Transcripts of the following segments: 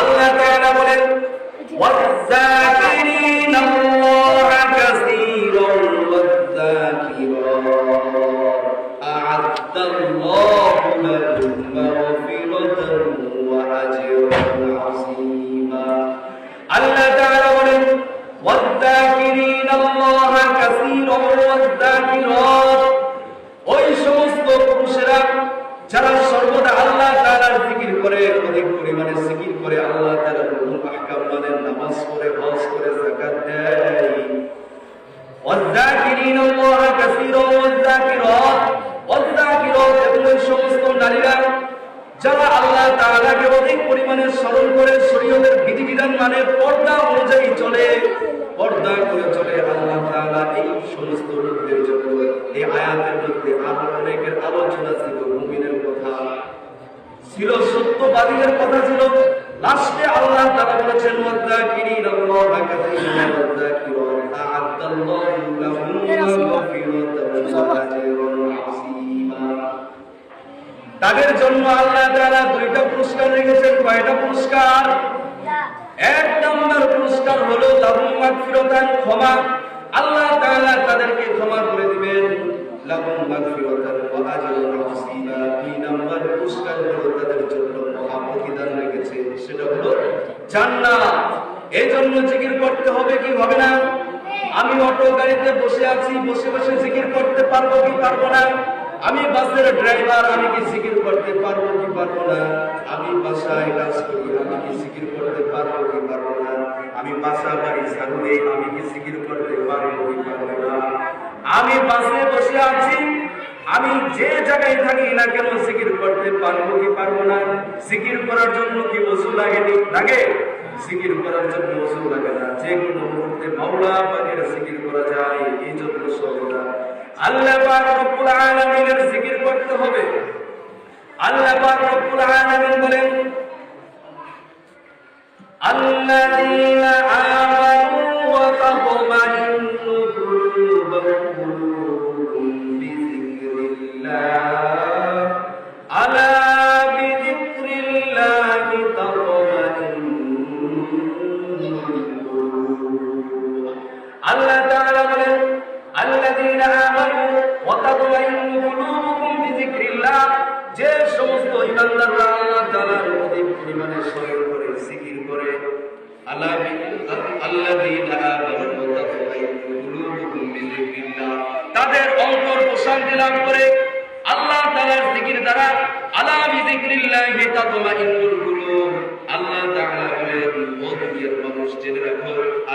আল্লাহ তাআলা বলেন والذاكرين الله كثيرا والذاكرات أعد الله لهم مغفرة وأجرا عظيما আল্লাহ তাআলা বলেন والذاكرين الله كثيرا والذاكرات ওই সমস্ত পুরুষেরা যারা সর্বদা আল্লাহ তাআলার জিকির করে অধিক পরিমাণে জিকির করে আল্লাহ তাআলার হুকুম আহকাম মানে নামাজ পড়ে হজ করে যাকাত দেয় والذاكرين الله كثيرا والذاكرات والذاكرات এবং ওই সমস্ত নারীরা যারা আল্লাহ তাআলাকে অধিক পরিমাণে স্মরণ করে শরীয়তের বিধিবিধান মানে পর্দা অনুযায়ী চলে পর্দা করে চলে আল্লাহ তাআলা এই সমস্ত লোকদের জন্য এই আয়াতের মধ্যে আরো অনেকের আলোচনা ছিল মুমিনের কথা ছিল সত্যবাদীদের কথা ছিল। লাস্টে আল্লাহ তাআলা বলেছেন তাদের জন্য আল্লাহ তাআলা দুইটা পুরস্কার রেখেছেন। কয়টা পুরস্কার? এক নম্বর পুরস্কার হলো, লাহুম মাগফিরাতান ক্ষমা। আল্লাহ তাদেরকে ক্ষমা করে দিবেন। লাহুম মাগফিরাতান আমি অটো গাড়িতে বসে আছি, বসে বসে জিকির করতে পারব কি পারব না? আমি বাসের ড্রাইভার, আমি কি জিকির করতে পারব কি পারব না? আমি বাসায় কাজ করি, আমি কি জিকির করতে পারব কি পারব না? আমি বাসা বাড়ি দেই আমি কি জিকির করতে পারব কি পারব না? আমি বাসে বসে আছি আমি যে জায়গায় থাকি না কেন সিকির করতে পারব কি পারব না? সিকির করার জন্য কি ওসু লাগে লাগে। সিকির করার জন্য ওসু লাগে না। যে কোনো মুহূর্তে মাওলা পাকের সিকির করা যায়, এই জন্য সর্বদা আল্লাহ রব্বুল আলামিনের জিকির করতে হবে। আল্লাহ রব্বুল আলামিন বলেন, আল্লাযীনা যে সমস্ত তাদের অন্তর প্রশান্তি লাভ করে আল্লাহ তাআলার জিকির দ্বারা আলা বিযিকরিল্লাহি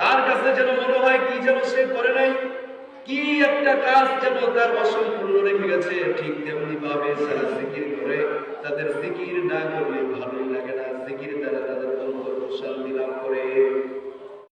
তার কাছে যেন মনে হয় কি যেন সে করে নাই, কি একটা কাজ যেন তার অসম্পূর্ণ রেখে গেছে, ঠিক তেমনি ভাবে যারা জিকির করে, তাদের জিকির না করলে ভালোই লাগে না। জিকির দ্বারা তাদের অন্তর করে